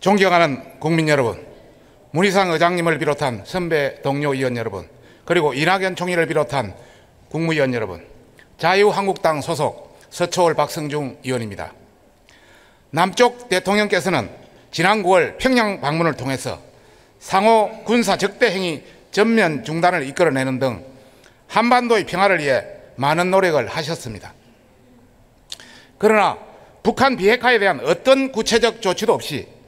존경하는 국민 여러분, 문희상 의장님을 비롯한 선배 동료 의원 여러분, 그리고 이낙연 총리를 비롯한 국무위원 여러분, 자유한국당 소속 서초월 박성중 의원입니다. 남쪽 대통령께서는 지난 9월 평양 방문을 통해서 상호 군사 적대 행위 전면 중단을 이끌어내는 등 한반도의 평화를 위해 많은 노력을 하셨습니다. 그러나 북한 비핵화에 대한 어떤 구체적 조치도 없이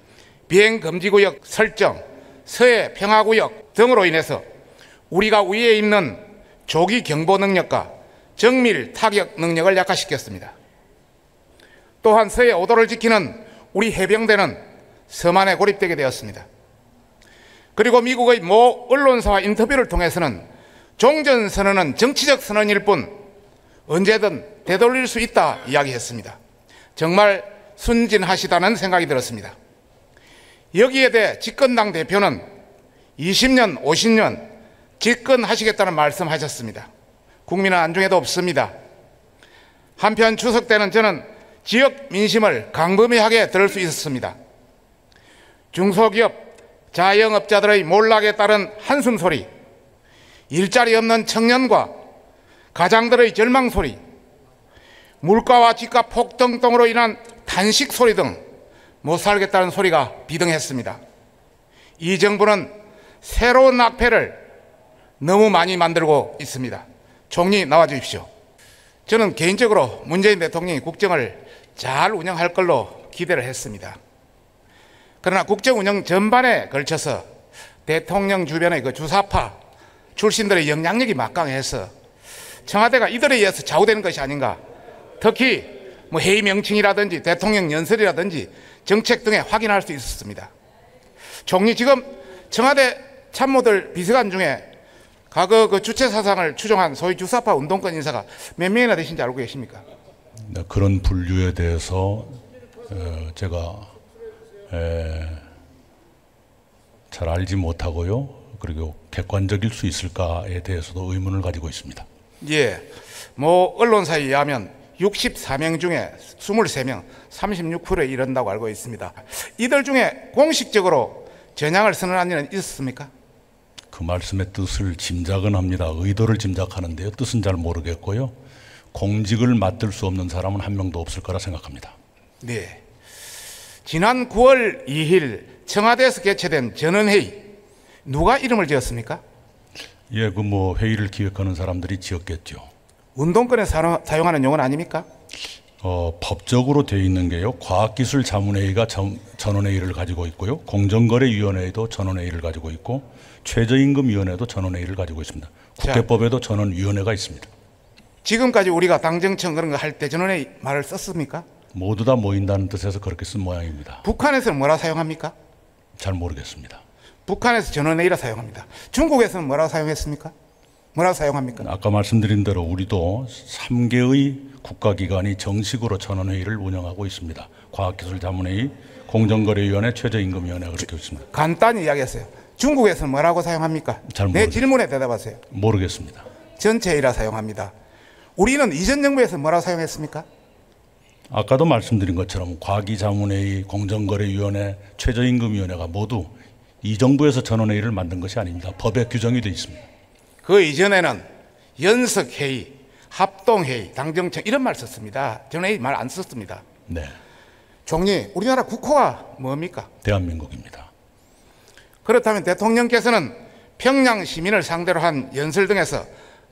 비행 금지 구역 설정, 서해 평화 구역 등으로 인해서 우리가 위에 있는 조기 경보 능력과 정밀 타격 능력을 약화시켰습니다. 또한 서해 오도를 지키는 우리 해병대는 서만에 고립되게 되었습니다. 그리고 미국의 모 언론사와 인터뷰를 통해서는 종전 선언은 정치적 선언일 뿐 언제든 되돌릴 수 있다 이야기했습니다. 정말 순진하시다는 생각이 들었습니다. 여기에 대해 집권당 대표는 20년, 50년 집권하시겠다는 말씀하셨습니다. 국민은 안중에도 없습니다. 한편 추석 때는 저는 지역 민심을 강범위하게 들을 수 있었습니다. 중소기업, 자영업자들의 몰락에 따른 한숨 소리, 일자리 없는 청년과 가장들의 절망 소리, 물가와 집값 폭등 등으로 인한 단식 소리 등 못 살겠다는 소리가 비등했습니다. 이 정부는 새로운 악폐를 너무 많이 만들고 있습니다. 총리 나와 주십시오. 저는 개인적으로 문재인 대통령이 국정을 잘 운영할 걸로 기대를 했습니다. 그러나 국정 운영 전반에 걸쳐서 대통령 주변의 그 주사파 출신들의 영향력이 막강해서 청와대가 이들에 의해서 좌우되는 것이 아닌가. 특히 뭐 회의 명칭이라든지 대통령 연설이라든지 정책 등에 확인할 수 있었습니다. 총리 지금 청와대 참모들 비서관 중에 과거 그 주체 사상을 추종한 소위 주사파 운동권 인사가 몇 명이나 되신지 알고 계십니까? 네, 그런 분류에 대해서 어, 제가 에, 잘 알지 못하고요. 그리고 객관적일 수 있을까에 대해서도 의문을 가지고 있습니다. 예. 뭐 언론사에 의하면 64명 중에 23명, 36%에 이른다고 알고 있습니다. 이들 중에 공식적으로 전향을 선언한 일은 있었습니까? 그 말씀의 뜻을 짐작은 합니다. 의도를 짐작하는데요. 뜻은 잘 모르겠고요. 공직을 맡을 수 없는 사람은 한 명도 없을 거라 생각합니다. 네. 지난 9월 2일 청와대에서 개최된 전원회의 누가 이름을 지었습니까? 예, 그 뭐 회의를 기획하는 사람들이 지었겠죠. 운동권에 사용하는 용어는 아닙니까? 어, 법적으로 되어 있는 게요. 과학기술 자문회의가 전, 전원회의를 가지고 있고요. 공정거래위원회도 전원회의를 가지고 있고 최저임금위원회도 전원회의를 가지고 있습니다. 국회법에도 전원위원회가 있습니다. 지금까지 우리가 당정청 그런 거 할 때 전원회의 말을 썼습니까? 모두 다 모인다는 뜻에서 그렇게 쓴 모양입니다. 북한에서는 뭐라 사용합니까? 잘 모르겠습니다. 북한에서 전원회의라 사용합니다. 중국에서는 뭐라고 사용했습니까? 뭐라고 사용합니까? 아까 말씀드린 대로 우리도 3개의 국가기관이 정식으로 전원회의를 운영하고 있습니다. 과학기술자문회의, 공정거래위원회, 최저임금위원회 그렇게 있습니다. 간단히 이야기했어요. 중국에서는 뭐라고 사용합니까? 잘 내. 질문에 대답하세요. 모르겠습니다. 전체회의라 사용합니다. 우리는 이전 정부에서 뭐라고 사용했습니까? 아까도 말씀드린 것처럼 과기자문회의, 공정거래위원회, 최저임금위원회가 모두 이 정부에서 전원회의를 만든 것이 아닙니다. 법에 규정이 되어 있습니다. 그 이전에는 연석회의, 합동회의, 당정청 이런 말 썼습니다. 전원회의 말안 썼습니다. 네, 총리, 우리나라 국호가 뭡니까? 대한민국입니다. 그렇다면 대통령께서는 평양 시민을 상대로 한 연설 등에서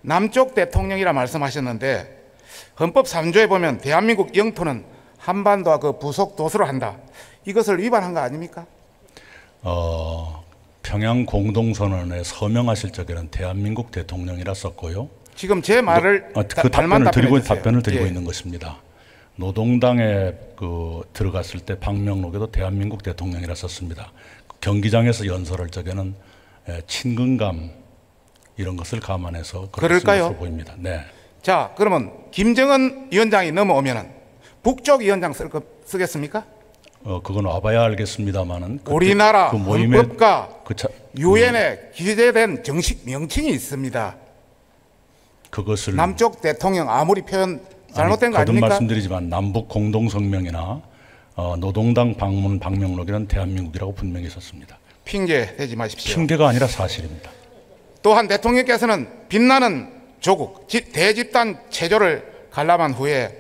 남쪽 대통령이라 말씀하셨는데 헌법 3조에 보면 대한민국 영토는 한반도와 그 부속 도서로 한다. 이것을 위반한 거 아닙니까? 어, 평양 공동선언에 서명하실 적에는 대한민국 대통령이라 썼고요. 지금 제 말을 아, 다- 그 말만 답변을 드리고 주세요. 답변을 드리고 예. 있는 것입니다. 노동당에 그 들어갔을 때 방명록에도 대한민국 대통령이라 썼습니다. 경기장에서 연설할 적에는 에, 친근감 이런 것을 감안해서 그럴까요? 것으로 보입니다. 네. 자, 그러면 김정은 위원장이 넘어오면은 북쪽 위원장 쓸 거, 쓰겠습니까? 어 그건 와봐야 알겠습니다만은 그, 우리나라 그 모임에 헌법과 그 차, 유엔에 기재된 정식 명칭이 있습니다. 그것을 남쪽 대통령 아무리 표현 잘못된 아니, 거 거듭 아닙니까? 말씀드리지만 남북 공동 성명이나 어, 노동당 방문 방명록에는 대한민국이라고 분명히 썼습니다. 핑계 대지 마십시오. 핑계가 아니라 사실입니다. 또한 대통령께서는 빛나는 조국 집- 대집단 체조를 관람한 후에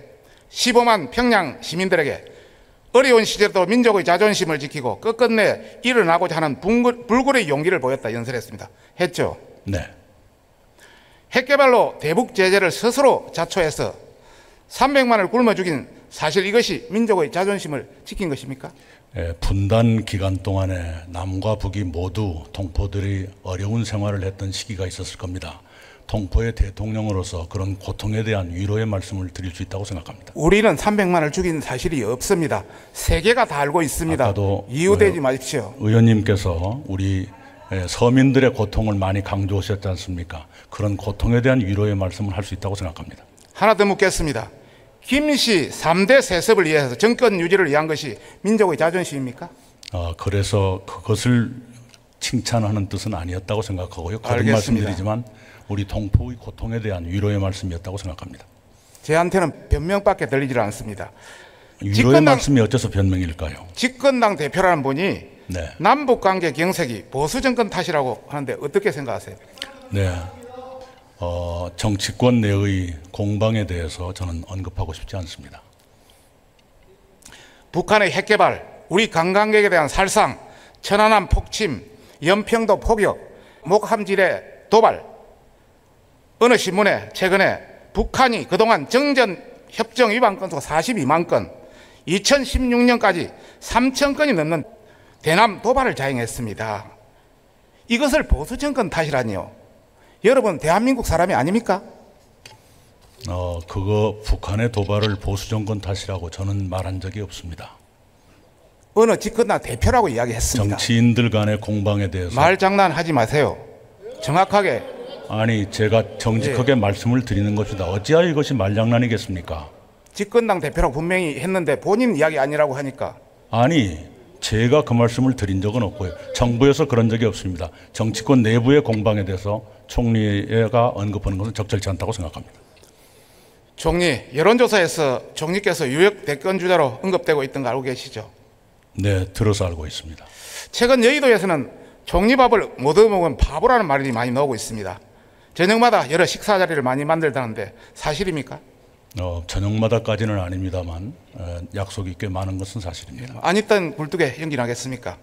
15만 평양 시민들에게 어려운 시절도 민족의 자존심을 지키고 끝끝내 일어나고자 하는 불굴- 불굴의 용기를 보였다 연설했습니다. 했죠. 네. 핵개발로 대북 제재를 스스로 자초해서 300만을 굶어 죽인 사실 이것이 민족의 자존심을 지킨 것입니까? 예, 분단 기간 동안에 남과 북이 모두 동포들이 어려운 생활을 했던 시기가 있었을 겁니다. 동포의 대통령으로서 그런 고통에 대한 위로의 말씀을 드릴 수 있다고 생각합니다. 우리는 300만을 죽인 사실이 없습니다. 세계가 다 알고 있습니다. 이유되지 마십시오. 의원님께서 우리 예, 서민들의 고통을 많이 강조하셨지 않습니까? 그런 고통에 대한 위로의 말씀을 할 수 있다고 생각합니다. 하나 더 묻겠습니다. 김씨 3대 세습을 위해서 정권 유지를 위한 것이 민족의 자존심입니까? 어, 그래서 그것을 칭찬하는 뜻은 아니었다고 생각하고요. 거듭 알겠습니다. 말씀드리지만 우리 동포의 고통에 대한 위로의 말씀이었다고 생각합니다. 제한테는 변명밖에 들리질 않습니다. 위로의 집권당- 말씀이 어째서 변명일까요? 집권당 대표라는 분이 네. 남북 관계 경색이 보수 정권 탓이라고 하는데 어떻게 생각하세요? 네. 어, 정치권 내의 공방에 대해서 저는 언급하고 싶지 않습니다. 북한의 핵개발, 우리 관광객에 대한 살상, 천안함 폭침, 연평도 포격, 목함질의 도발. 어느 신문에 최근에 북한이 그동안 정전 협정 위반 건수가 42만 건, 2016년까지 3천 건이 넘는 대남 도발을 자행했습니다. 이것을 보수 정권 탓이라니요. 여러분 대한민국 사람이 아닙니까? 어, 그거 북한의 도발을 보수 정권 탓이라고 저는 말한 적이 없습니다. 어느 집권당 대표라고 이야기했습니다. 정치인들 간의 공방에 대해서 말 장난하지 마세요. 정확하게 아니 제가 예. 정직하게 말씀을 드리는 것이다. 어찌하여 이것이 말장난이겠습니까? 집권당 대표라고 분명히 했는데 본인 이야기 아니라고 하니까 아니 제가 그 말씀을 드린 적은 없고요. 정부에서 그런 적이 없습니다. 정치권 내부의 공방에 대해서 총리가 언급하는 것은 적절치 않다고 생각합니다. 총리 여론조사에서 총리께서 유력 대권 주자로 언급되고 있던 거 알고 계시죠? 네, 들어서 알고 있습니다. 최근 여의도에서는 총리 밥을 못 얻어먹은 바보라는 말이 많이 나오고 있습니다. 저녁마다 여러 식사 자리를 많이 만들다는데 사실입니까? 어, 저녁마다까지는 아닙니다만 어, 약속이 꽤 많은 것은 사실입니다. 안 있던 굴뚝에 연기나겠습니까?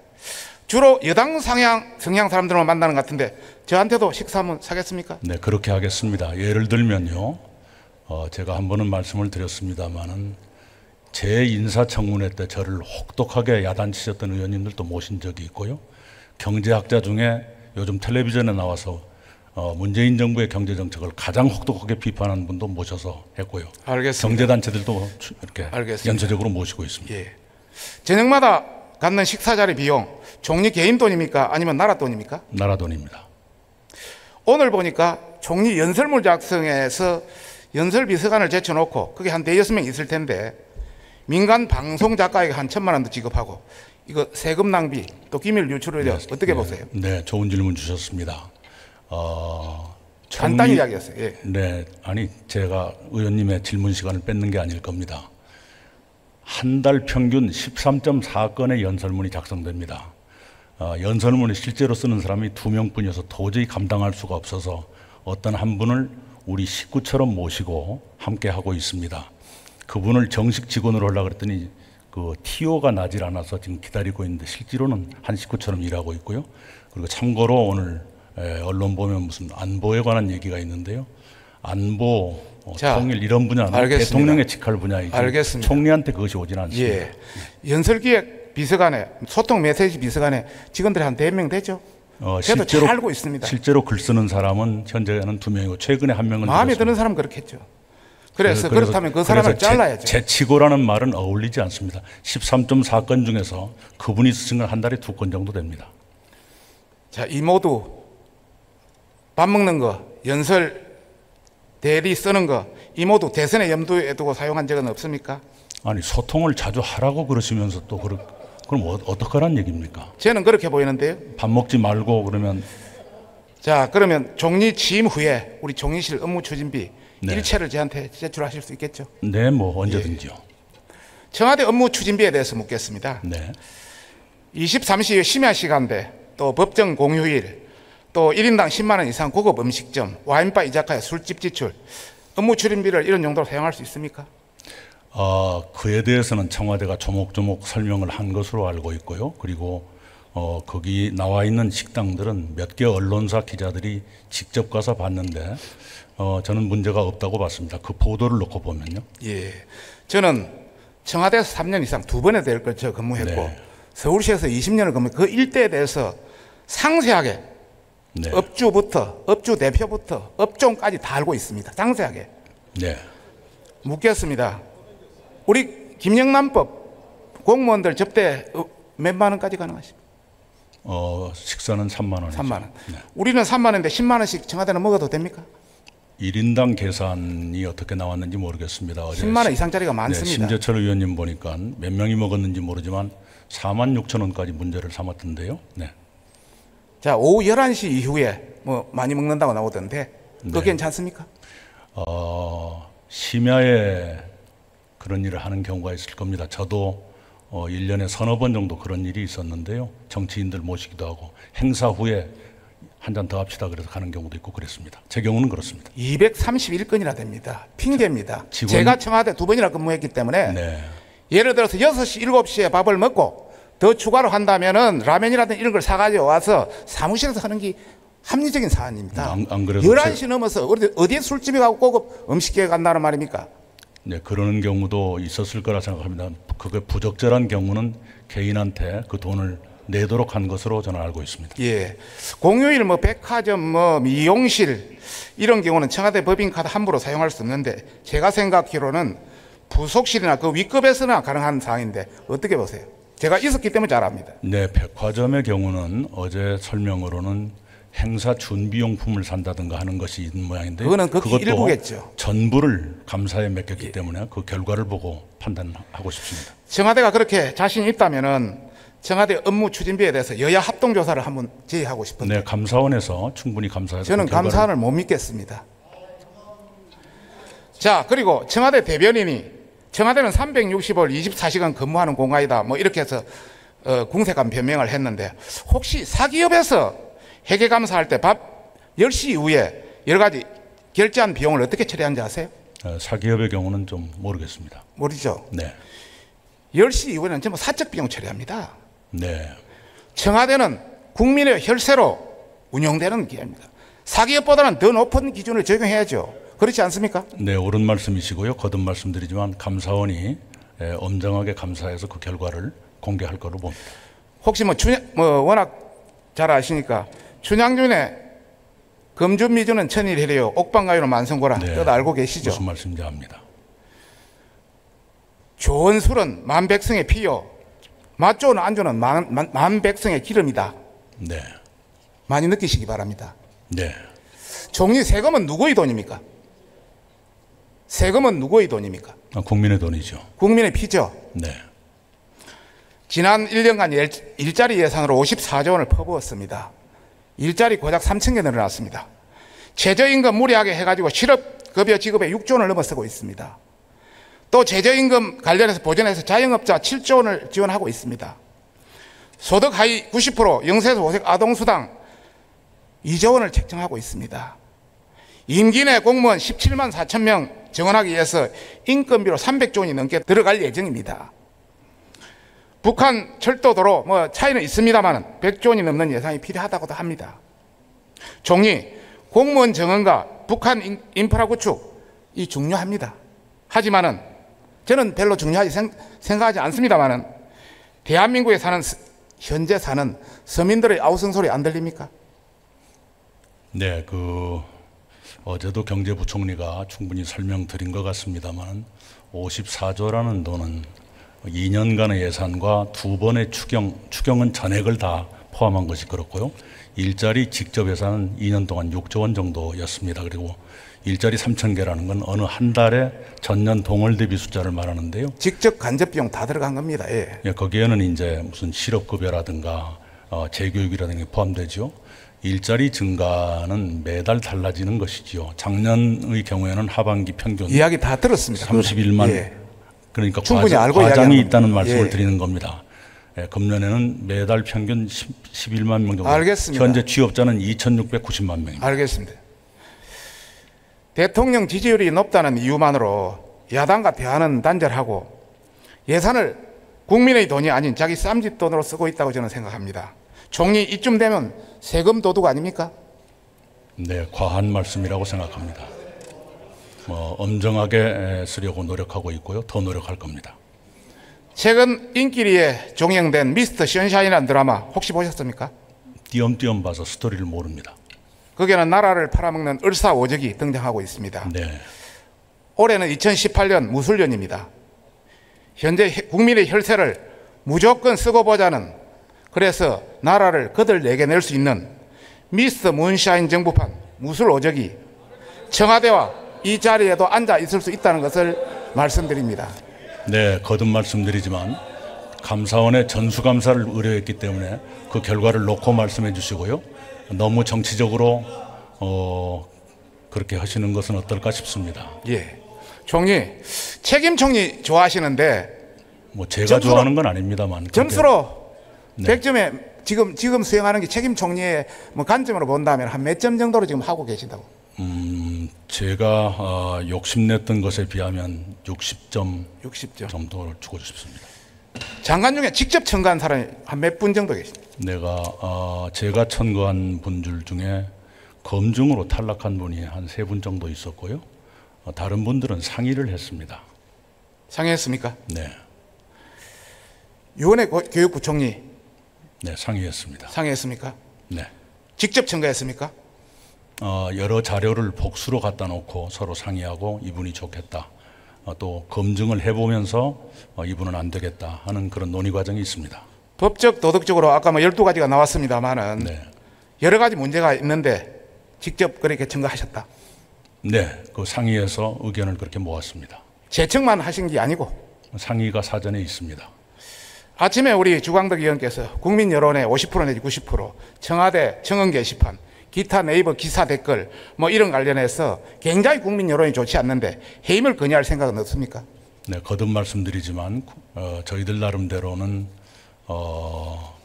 주로 여당 상향 성향 사람들만 만나는 것 같은데 저한테도 식사 한번 사겠습니까? 네, 그렇게 하겠습니다. 예를 들면요, 어, 제가 한 번은 말씀을 드렸습니다만은 제 인사청문회 때 저를 혹독하게 야단치셨던 의원님들도 모신 적이 있고요. 경제학자 중에 요즘 텔레비전에 나와서 어, 문재인 정부의 경제 정책을 가장 혹독하게 비판하는 분도 모셔서 했고요. 알겠습니다. 경제 단체들도 추- 이렇게 알겠습니다. 연쇄적으로 모시고 있습니다. 예. 저녁마다 갖는 식사 자리 비용 총리 개인 돈입니까? 아니면 나라 돈입니까? 나라 돈입니다. 오늘 보니까 총리 연설문 작성에서 연설 비서관을 제쳐놓고 그게 한 대여섯 명 있을 텐데 민간 방송 작가에게 한 천만 원도 지급하고 이거 세금 낭비 또 기밀 대해 서 어떻게 보세요? 네, 좋은 질문 주셨습니다. 어, 간단히 총리- 이야기했어요. 예. 네, 아니 제가 의원님의 질문 시간을 뺏는 게 아닐 겁니다. 한 달 평균 13.4건의 연설문이 작성됩니다. 어, 연설문을 실제로 쓰는 사람이 두 명뿐이어서 도저히 감당할 수가 없어서 어떤 한 분을 우리 식구처럼 모시고 함께 하고 있습니다. 그분을 정식 직원으로 하려고 그랬더니 그 TO가 나질 않아서 지금 기다리고 있는데 실제로는 한 식구처럼 일하고 있고요. 그리고 참고로 오늘 에, 언론 보면 무슨 안보에 관한 얘기가 있는데요. 안보, 어, 자, 통일 이런 분야는 알겠습니다. 대통령의 직할 분야이지 알겠습니다. 총리한테 그것이 오지는 않습니다. 예. 연설기획 비서관에 소통 메시지 비서관에 직원들이 한 네 명 되죠? 어, 잘 알고 있습니다. 실제로 글 쓰는 사람은 현재는 두 명이고 최근에 한 명은 마음에 들었습니다. 드는 사람 그렇겠죠. 그래서, 그래서- 그렇다면 그 사람을 잘라야죠. 제치고라는 말은 어울리지 않습니다. 13.4건 중에서 그분이 쓰신 건 한 달에 두 건 정도 됩니다. 자, 이 모두 밥 먹는 거, 연설 대리 쓰는 거, 이 모두 대선에 염두에 두고 사용한 적은 없습니까? 아니 소통을 자주 하라고 그러시면서 또 그러, 그럼 어, 어떡하란 얘기입니까? 저는 그렇게 보이는데요. 밥 먹지 말고 그러면 자, 그러면 총리 취임 후에 우리 총리실 업무 추진비 네. 일체를 저한테 제출하실 수 있겠죠? 네 뭐 언제든지요. 청와대 업무 추진비에 대해서 묻겠습니다. 네. 23시 심야 시간대, 또 법정 공휴일, 또 1인당 10만 원 이상 고급 음식점, 와인바 이자카야 술집 지출, 업무 추진비를 이런 용도로 사용할 수 있습니까? 어, 그에 대해서는 청와대가 조목조목 설명을 한 것으로 알고 있고요. 그리고 어, 거기 나와 있는 식당들은 몇 개 언론사 기자들이 직접 가서 봤는데 어, 저는 문제가 없다고 봤습니다. 그 보도를 놓고 보면요. 예. 저는 청와대에서 3년 이상 두 번에 걸쳐 근무했고 네. 서울시에서 20년을 근무 그 일대에 대해서 상세하게 네. 업주부터 업주 대표부터 업종까지 다 알고 있습니다. 상세하게 네. 묻겠습니다. 우리 김영란법 공무원들 접대 어, 몇만 원까지 가능하십니까? 어, 식사는 3만 원이죠. 3만 원. 네. 우리는 3만 원인데 10만 원씩 청와대는 먹어도 됩니까? 1인당 계산이 어떻게 나왔는지 모르겠습니다. 어제 10만 원 이상짜리가 네, 많습니다. 심재철 의원님 보니까 몇 명이 먹었는지 모르지만 4만 6천 원까지 문제를 삼았던데요. 네. 자, 오후 11시 이후에 뭐 많이 먹는다고 나오던데 그거 네. 괜찮습니까? 어, 심야에 그런 일을 하는 경우가 있을 겁니다. 저도 어, 1년에 서너 번 정도 그런 일이 있었는데요. 정치인들 모시기도 하고 행사 후에 한 잔 더 합시다 그래서 가는 경우도 있고 그랬습니다. 제 경우는 그렇습니다. 231건이나 됩니다. 핑계입니다. 직원- 제가 청와대 두 번이나 근무했기 때문에 네. 예를 들어서 6시, 7시에 밥을 먹고 더 추가로 한다면은 라면이라든지 이런 걸 사가지고 와서 사무실에서 하는 게 합리적인 사안입니다. 안- 안 그래도 11시 넘어서 어디, 어디에 술집에 가고 고급 음식에 간다는 말입니까? 네, 그러는 경우도 있었을 거라 생각합니다. 그게 부적절한 경우는 개인한테 그 돈을 내도록 한 것으로 저는 알고 있습니다. 예. 공휴일 뭐 백화점 뭐 미용실 이런 경우는 청와대 법인카드 함부로 사용할 수 없는데 제가 생각하기로는 부속실이나 그 윗급에서나 가능한 사항인데 어떻게 보세요? 제가 있었기 때문에 잘 압니다. 네, 백화점의 경우는 어제 설명으로는 행사 준비용품을 산다든가 하는 것이 있는 모양인데 그거는 극히 일부겠죠. 전부를 감사에 맡겼기 때문에 그 결과를 보고 판단하고 싶습니다. 청와대가 그렇게 자신이 있다면은 청와대 업무 추진비에 대해서 여야 합동 조사를 한번 제의하고 싶은데 네, 감사원에서 충분히 감사해서 저는 그 결과를- 감사원을 못 믿겠습니다. 자, 그리고 청와대 대변인이 청와대는 365일 24시간 근무하는 공간이다. 뭐 이렇게 해서 어, 궁색한 변명을 했는데 혹시 사기업에서 회계 감사할 때밥 10시 이후에 여러 가지 결제한 비용을 어떻게 처리하는지 아세요? 어, 사기업의 경우는 좀 모르겠습니다. 모르죠. 네, 10시 이후에는 전부 사적 비용 처리합니다. 네, 청와대는 국민의 혈세로 운영되는 기관입니다. 사기업보다는 더 높은 기준을 적용해야죠. 그렇지 않습니까? 네, 옳은 말씀이시고요. 거듭 말씀드리지만 감사원이 에, 엄정하게 감사해서 그 결과를 공개할 거로 봅니다. 혹시 뭐, 춘향, 뭐 워낙 잘 아시니까 춘향준의 금주미주는 천일해래요. 옥방가요는 만성고라. 네. 뜻 알고 계시죠? 무슨 말씀인지 압니다. 좋은 술은 만백성의 피요. 맛 좋은 안주는 만, 만, 만백성의 기름이다. 네, 많이 느끼시기 바랍니다. 네, 종리 세금은 누구의 돈입니까? 세금은 누구의 돈입니까? 아, 국민의 돈이죠. 국민의 피죠. 네, 지난 1년간 일- 일자리 예산으로 54조 원을 퍼부었습니다. 일자리 고작 3천 개 늘어났습니다. 최저임금 무리하게 해가지고 실업급여 지급에 6조 원을 넘어서고 있습니다. 또 최저임금 관련해서 보전해서 자영업자 7조 원을 지원하고 있습니다. 소득 하위 90% 0세에서 5세 아동수당 2조 원을 책정하고 있습니다. 임기 내 공무원 17만 4천 명 정원하기 위해서 인건비로 300조 원이 넘게 들어갈 예정입니다. 북한 철도도로 뭐 차이는 있습니다만 100조 원이 넘는 예산이 필요하다고도 합니다. 종이 공무원 정원과 북한 인- 인프라 구축 이 중요합니다. 하지만은 저는 별로 중요하지 생, 생각하지 않습니다만은 대한민국에 사는 스- 현재 사는 서민들의 아우성 소리 안 들립니까? 네, 그 어제도 경제부총리가 충분히 설명드린 것 같습니다만 54조라는 돈은 2년간의 예산과 두 번의 추경, 추경은 전액을 다 포함한 것이 그렇고요. 일자리 직접 예산은 2년 동안 6조 원 정도였습니다. 그리고 일자리 3천 개라는 건 어느 한 달에 전년 동월 대비 숫자를 말하는데요. 직접 간접 비용 다 들어간 겁니다. 예. 예, 거기에는 이제 무슨 실업급여라든가 어, 재교육이라든가 포함되죠. 일자리 증가는 매달 달라지는 것이지요. 작년의 경우에는 하반기 평균 이야기 다 들었습니다. 31만 예. 그러니까 충분히 과장, 알고 과장이 있다는. 말씀을 예. 드리는 겁니다. 예, 금년에는 매달 평균 10, 11만 명 정도. 알겠습니다. 현재 취업자는 2,690만 명입니다. 알겠습니다. 대통령 지지율이 높다는 이유만으로 야당과 대화는 단절하고 예산을 국민의 돈이 아닌 자기 쌈짓 돈으로 쓰고 있다고 저는 생각합니다. 총리 이쯤 되면 세금 도둑 아닙니까? 네, 과한 말씀이라고 생각합니다. 뭐 엄정하게 에, 쓰려고 노력하고 있고요. 더 노력할 겁니다. 최근 인기리에 종영된 미스터 션샤인이라는 드라마 혹시 보셨습니까? 띄엄띄엄 봐서 스토리를 모릅니다. 거기에는 나라를 팔아먹는 을사오적이 등장하고 있습니다. 네, 올해는 2018년 무술년입니다. 현재 해- 국민의 혈세를 무조건 쓰고 보자는 그래서 나라를 거들내게 낼 수 있는 미스터 문샤인 정부판 무술 오적이 청와대와 이 자리에도 앉아 있을 수 있다는 것을 말씀드립니다. 네, 거듭 말씀드리지만 감사원의 전수감사를 의뢰했기 때문에 그 결과를 놓고 말씀해 주시고요. 너무 정치적으로 어, 그렇게 하시는 것은 어떨까 싶습니다. 예. 총리, 책임 총리 좋아하시는데 뭐 제가 점수로- 좋아하는 건 아닙니다만 점수로 네. 100점에 지금 지금 수행하는 게 책임 총리의 뭐 관점으로 본다면 한 몇 점 정도로 지금 하고 계신다고? 음, 제가 어, 욕심냈던 것에 비하면 60점 60점. 정도를 주고 싶습니다. 장관 중에 직접 청구한 사람이 한 몇 분 정도 계십니까? 내가 어, 제가 천거한 분들 중에 검증으로 탈락한 분이 한 세 분 정도 있었고요. 어, 다른 분들은 상의를 했습니다. 상의했습니까? 네, 유원회 고- 교육부총리 네 상의했습니다. 상의했습니까? 네, 직접 청구했습니까? 어, 여러 자료를 복수로 갖다 놓고 서로 상의하고 이분이 좋겠다. 어, 또 검증을 해보면서 어, 이분은 안 되겠다 하는 그런 논의 과정이 있습니다. 법적 도덕적으로 아까 뭐 12가지가 나왔습니다만은 네, 여러 가지 문제가 있는데 직접 그렇게 청구하셨다. 네, 그 상의에서 의견을 그렇게 모았습니다. 재청만 하신 게 아니고 상의가 사전에 있습니다. 아침에 우리 주광덕 의원께서 국민 여론의 50% 내지 90% 청와대 청원 게시판 기타 네이버 기사 댓글 뭐 이런 관련해서 굉장히 국민 여론이 좋지 않는데 해임을 건의할 생각은 없습니까? 네, 거듭 말씀드리지만 어, 저희들 나름대로는 어,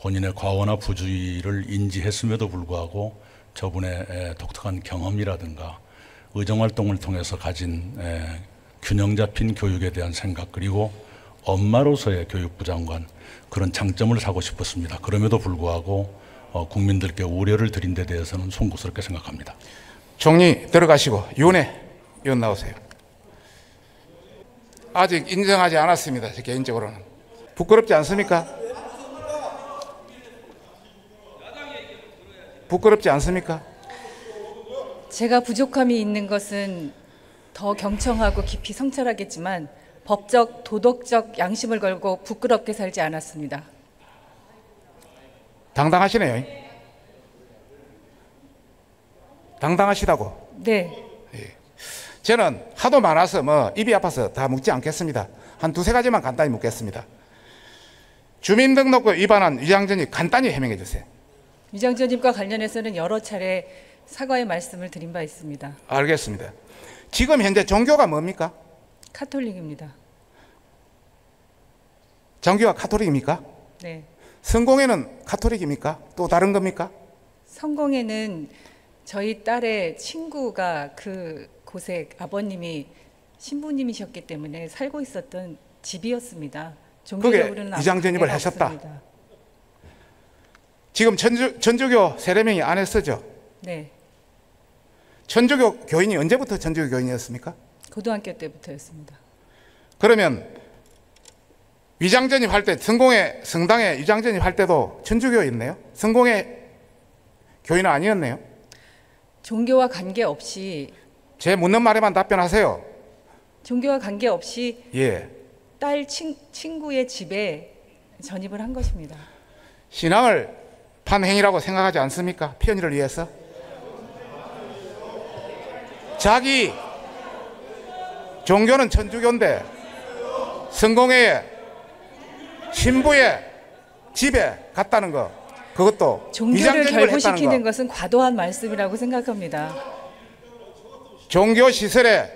본인의 과오나 부주의를 인지했음에도 불구하고 저분의 에, 독특한 경험이라든가 의정 활동을 통해서 가진 에, 균형 잡힌 교육에 대한 생각 그리고 엄마로서의 교육부 장관 그런 장점을 사고 싶었습니다. 그럼에도 불구하고 어, 국민들께 우려를 드린 데 대해서는 송구스럽게 생각합니다. 총리 들어가시고 윤회 의원 나오세요. 아직 인정하지 않았습니다. 제 개인적으로는 부끄럽지 않습니까? 부끄럽지 않습니까? 제가 부족함이 있는 것은 더 경청하고 깊이 성찰하겠지만 법적, 도덕적 양심을 걸고 부끄럽게 살지 않았습니다. 당당하시네요. 당당하시다고. 네, 저는 하도 많아서 뭐 입이 아파서 다 묻지 않겠습니다. 한 두세 가지만 간단히 묻겠습니다. 주민등록부 위반한 위장전이 간단히 해명해 주세요. 위장전입과 관련해서는 여러 차례 사과의 말씀을 드린 바 있습니다. 알겠습니다. 지금 현재 종교가 뭡니까? 카톨릭입니다. 종교가 카톨릭입니까? 네, 성공회는 카톨릭입니까? 또 다른 겁니까? 성공에는 저희 딸의 친구가 그 곳에 아버님이 신부님이셨기 때문에 살고 있었던 집이었습니다. 종교적으로는 관계가 하셨다? 없습니다. 지금 천주, 천주교 세례명이 안에 쓰죠. 네, 천주교 교인이 언제부터 천주교 교인이었습니까? 고등학교 때부터였습니다. 그러면 위장 전입 할 때 성공회 성당에 위장 전입 할 때도 천주교였네요. 성공회 교인은 아니었네요. 종교와 관계없이 제 묻는 말에만 답변하세요. 종교와 관계없이 예. 딸 친, 친구의 집에 전입을 한 것입니다. 신앙을 판 행위라고 생각하지 않습니까? 편의를 위해서. 자기 종교는 천주교인데 성공회에 신부의 집에 갔다는 거 그것도 종교를 결부시키는 거. 것은 과도한 말씀이라고 생각합니다. 종교 시설에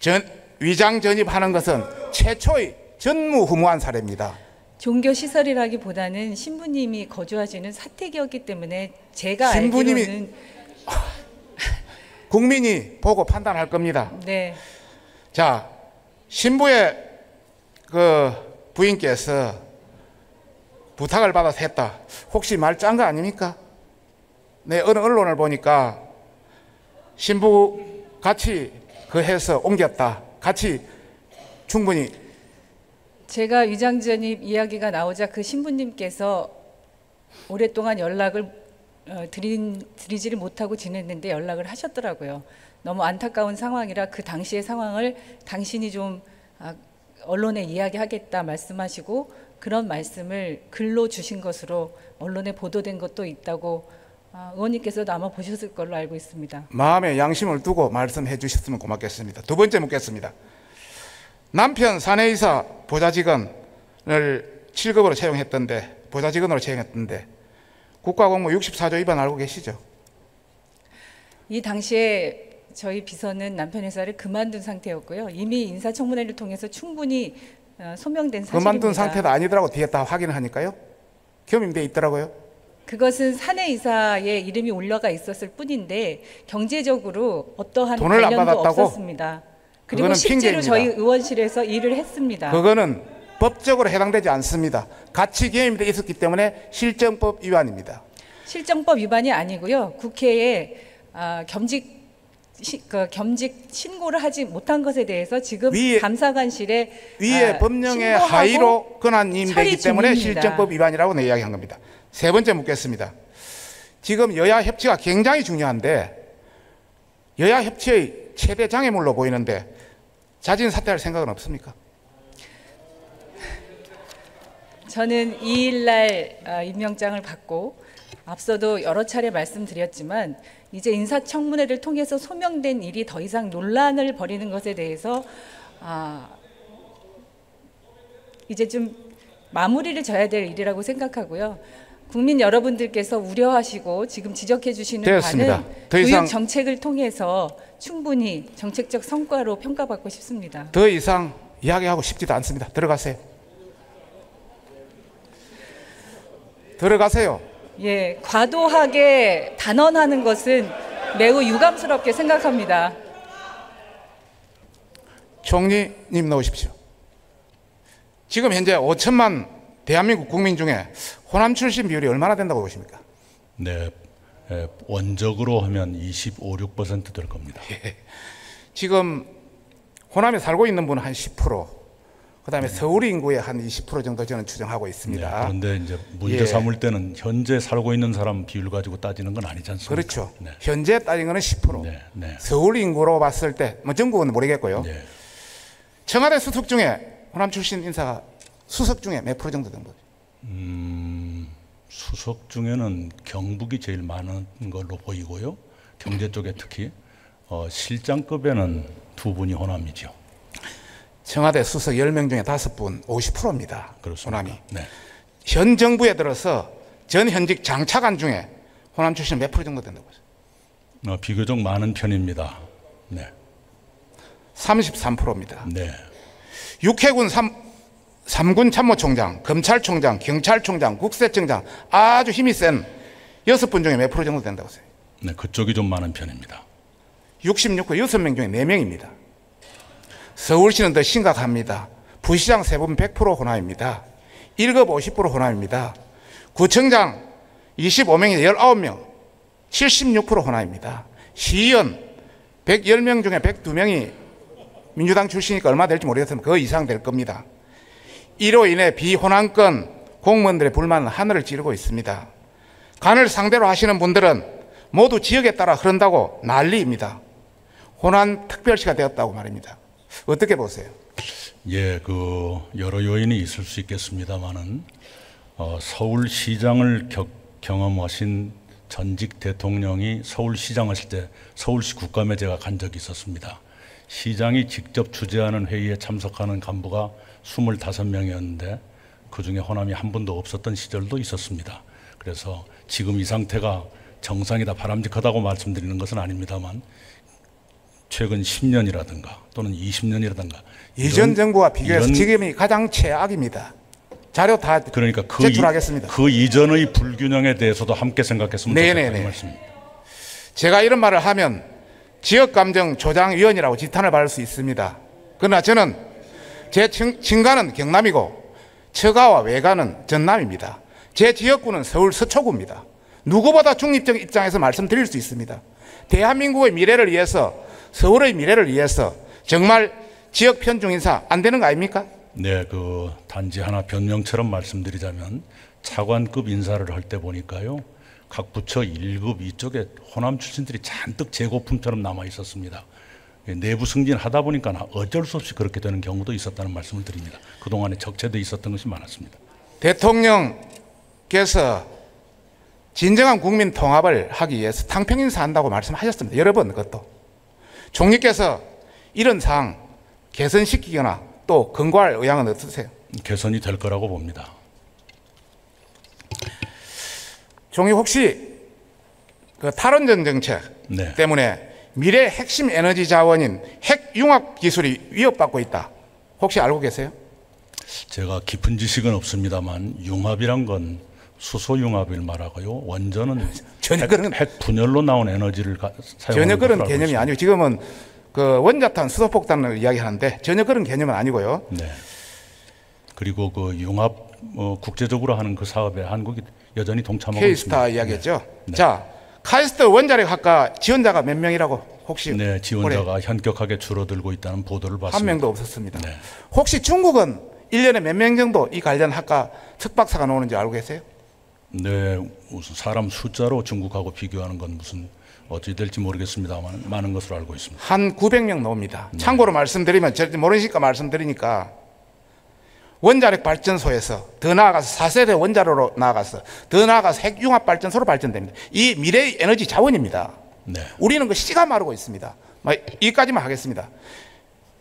전, 위장 전입하는 것은 최초의 전무후무한 사례입니다. 종교 시설이라기보다는 신부님이 거주하시는 사택이었기 때문에 제가 신부님이- 알기로는 국민이 보고 판단할 겁니다. 네 자, 신부의 그 부인께서 부탁을 받아서 했다. 혹시 말 짠 거 아닙니까? 네, 어느 언론을 보니까 신부 같이 그 해서 옮겼다. 같이 충분히 제가 위장전입 이야기가 나오자 그 신부님께서 오랫동안 연락을 어, 드린, 드리지를 못하고 지냈는데 연락을 하셨더라고요. 너무 안타까운 상황이라 그 당시의 상황을 당신이 좀 아, 언론에 이야기하겠다 말씀하시고 그런 말씀을 글로 주신 것으로 언론에 보도된 것도 있다고 아, 의원님께서도 아마 보셨을 걸로 알고 있습니다. 마음에 양심을 두고 말씀해 주셨으면 고맙겠습니다. 두 번째 묻겠습니다. 남편 사내이사 보좌직원을 7급으로 채용했던데 보좌직원으로 채용했던데 국가공무 64조 위반 알고 계시죠? 이 당시에 저희 비서는 남편 회사를 그만둔 상태였고요. 이미 인사청문회를 통해서 충분히 어, 소명된 사실입니다. 그만둔 상태도 아니더라고 뒤에 다 확인하니까요. 겸임돼 있더라고요. 그것은 사내 이사의 이름이 올라가 있었을 뿐인데 경제적으로 어떠한 돈을 안 관련도? 없었습니다. 그리고 실제로 핑계입니다. 저희 의원실에서 일을 했습니다. 그거는 법적으로 해당되지 않습니다. 같이 겸임돼 있었기 때문에 실정법 위반입니다. 실정법 위반이 아니고요. 국회에 아, 겸직 시, 그 겸직 신고를 하지 못한 것에 대해서 지금 위에- 감사관실에 위에 아, 법령의 하위로 권한 임되기 처리 때문에. 실정법 위반이라고 내 이야기한 겁니다. 세 번째 묻겠습니다. 지금 여야 협치가 굉장히 중요한데 여야 협치의 최대 장애물로 보이는데 자진 사퇴할 생각은 없습니까? 저는 2일날 아, 임명장을 받고 앞서도 여러 차례 말씀드렸지만 이제 인사청문회를 통해서 소명된 일이 더 이상 논란을 벌이는 것에 대해서 아, 이제 좀 마무리를 져야 될 일이라고 생각하고요. 국민 여러분들께서 우려하시고 지금 지적해 주시는 되었습니다. 바는 더 이상- 교육 정책을 통해서 충분히 정책적 성과로 평가받고 싶습니다. 더 이상 이야기하고 싶지도 않습니다. 들어가세요. 들어가세요. 예, 과도하게 단언하는 것은 매우 유감스럽게 생각합니다. 총리님 나오십시오. 지금 현재 5천만 대한민국 국민 중에 호남 출신 비율이 얼마나 된다고 보십니까? 네, 에, 원적으로 하면 25, 6%될 겁니다. 지금 호남에 살고 있는 분은 한 10%, 그다음에 서울 인구의 한 20% 정도 저는 추정하고 네, 있습니다. 그런데 이제 문제 예. 삼을 때는 현재 살고 있는 사람 비율 가지고 따지는 건 아니지 않습니까? 그렇죠. 네, 현재 따진 거는 10%. 네, 네. 서울 인구로 봤을 때, 뭐 전국은 모르겠고요. 네. 청와대 수석 중에 호남 출신 인사가 수석 중에 몇 프로 정도 된 거죠? 수석 중에는 경북이 제일 많은 걸로 보이고요. 경제 쪽에 특히 어, 실장급에는 두 분이 호남이죠. 청와대 수석 10명 중에 5분, 50%입니다. 그렇습니다. 호남이. 네. 현 정부에 들어서 전 현직 장차관 중에 호남 출신 몇 프로 정도 된다고 보세요? 어, 비교적 많은 편입니다. 네, 33%입니다. 네, 육해군 3, 삼군 참모총장, 검찰총장, 경찰총장, 국세청장 아주 힘이 센 여섯 분 중에 몇 프로 정도 된다고 보세요? 네, 그쪽이 좀 많은 편입니다. 66구 6명 중에 4명입니다. 서울시는 더 심각합니다. 부시장 세분 100% 호남입니다. 1급 50% 호남입니다. 구청장 25명에 19명, 76% 호남입니다. 시의원 110명 중에 102명이 민주당 출신이니까 얼마 될지 모르겠지만 그 이상 될 겁니다. 이로 인해 비호남권 공무원들의 불만은 하늘을 찌르고 있습니다. 간을 상대로 하시는 분들은 모두 지역에 따라 흐른다고 난리입니다. 호남 특별시가 되었다고 말입니다. 어떻게 보세요? 예, 그 여러 요인이 있을 수 있겠습니다만은 어, 서울시장을 겨- 경험하신 전직 대통령이 서울시장 하실 때 서울시 국감에 제가 간 적이 있었습니다. 시장이 직접 주재하는 회의에 참석하는 간부가 25명이었는데 그 중에 호남이 한 분도 없었던 시절도 있었습니다. 그래서 지금 이 상태가 정상이다 바람직하다고 말씀드리는 것은 아닙니다만 최근 10년이라든가 또는 20년이라든가 이전 정부와 비교해서 이런- 지금이 가장 최악입니다. 자료 다 그러니까 그, 제출하겠습니다. 이, 그 이전의 불균형에 대해서도 함께 생각했으면 네네네. 좋겠다는 말씀입니다. 제가 이런 말을 하면 지역 감정 조장위원이라고 지탄을 받을 수 있습니다. 그러나 저는 제 친- 친가는 경남이고 처가와 외가는 전남입니다. 제 지역구는 서울 서초구입니다. 누구보다 중립적 입장에서 말씀드릴 수 있습니다. 대한민국의 미래를 위해서 서울의 미래를 위해서 정말 지역 편중 인사 안 되는 거 아닙니까? 네, 그 단지 하나 변명처럼 말씀드리자면 차관급 인사를 할 때 보니까요. 각 부처 1급 이쪽에 호남 출신들이 잔뜩 재고품처럼 남아 있었습니다. 예, 내부 승진하다 보니까 어쩔 수 없이 그렇게 되는 경우도 있었다는 말씀을 드립니다. 그동안에 적체도 있었던 것이 많았습니다. 대통령께서 진정한 국민 통합을 하기 위해서 탕평 인사 한다고 말씀하셨습니다. 여러 번 그것도. 총리께서 이런 사항 개선시키거나 또 근거할 의향은 없으세요? 개선이 될 거라고 봅니다. 총리 혹시 그 탈원전 정책 네. 때문에 미래 핵심 에너지 자원인 핵융합 기술이 위협받고 있다. 혹시 알고 계세요? 제가 깊은 지식은 없습니다만 융합이란 건 수소 융합을 말하고요. 원전은 전혀 핵, 그런 핵 분열로 나온 에너지를 가, 사용하는 전혀 그런 개념이 있습니다. 아니고 지금은 그 원자탄 수소폭탄을 이야기하는데 전혀 그런 개념은 아니고요. 네. 그리고 그 융합 어, 국제적으로 하는 그 사업에 한국이 여전히 동참하고 K스타 있습니다. 이야기했죠. 자, 카이스트 원자력 학과 지원자가 몇 명이라고 혹시 네, 지원자가 현격하게 줄어들고 있다는 보도를 봤습니다. 한 명도 없었습니다. 네. 혹시 중국은 1년에 몇 명 정도 이 관련 학과 특박사가 나오는지 알고 계세요? 네, 무슨 사람 숫자로 중국하고 비교하는 건 무슨 어찌 될지 모르겠습니다만 많은 것으로 알고 있습니다. 한 900명 나옵니다. 네. 참고로 말씀드리면 절대 모르시니까 말씀드리니까 원자력 발전소에서 더 나아가서 4세대 원자로로 나아가서 더 나아가서 핵융합 발전소로 발전됩니다. 이 미래의 에너지 자원입니다. 네. 우리는 그 씨가 마르고 있습니다. 뭐, 여기까지만 하겠습니다.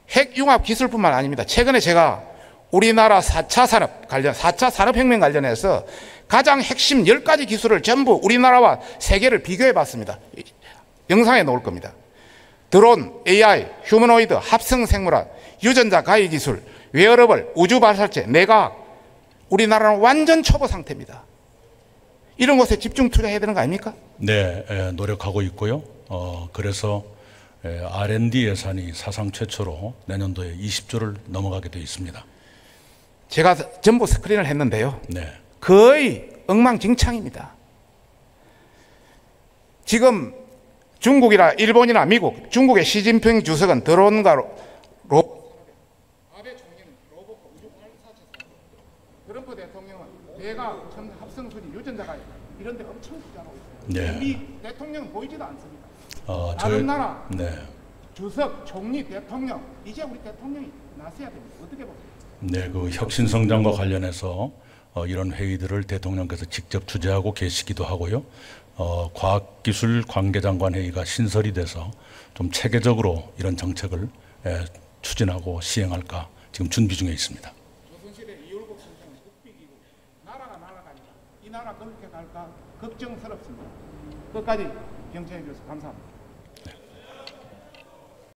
핵융합 기술뿐만 아닙니다. 최근에 제가 우리나라 4차 산업 관련, 4차 산업혁명 관련해서 가장 핵심 10가지 기술을 전부 우리나라와 세계를 비교해 봤습니다. 이- 영상에 놓을 겁니다. 드론, AI, 휴머노이드, 합성 생물학, 유전자 가위 기술, 웨어러블, 우주 발사체, 내과학. 우리나라는 완전 초보 상태입니다. 이런 곳에 집중 투자해야 되는 거 아닙니까? 네, 에, 노력하고 있고요. 어, 그래서 에, R&D 예산이 사상 최초로 내년도에 20조를 넘어가게 되어 있습니다. 제가 전부 스크린을 했는데요. 네. 거의 엉망진창입니다. 지금 중국이나 일본이나 미국, 중국의 시진핑 주석은 드론과 로, 로 아베 총리는 로봇 우주 발사체 트럼프 대통령은 첨 합성수지 유전자가 이런 데 엄청 투자하고 있어요. 네. 미 대통령 보이지도 않습니다. 어, 다른 나라 네. 주석, 총리, 대통령 이제 우리 대통령이 나서야 됩니다. 어떻게 보세요? 네, 그 혁신 성장과 관련해서 어, 이런 회의들을 대통령께서 직접 주재하고 계시기도 하고요. 어, 과학기술 관계장관 회의가 신설이 돼서 좀 체계적으로 이런 정책을 에, 추진하고 시행할까 지금 준비 중에 있습니다. 나라 그렇게 갈까 걱정스럽습니다. 끝까지 경청해 주셔서 감사합니다.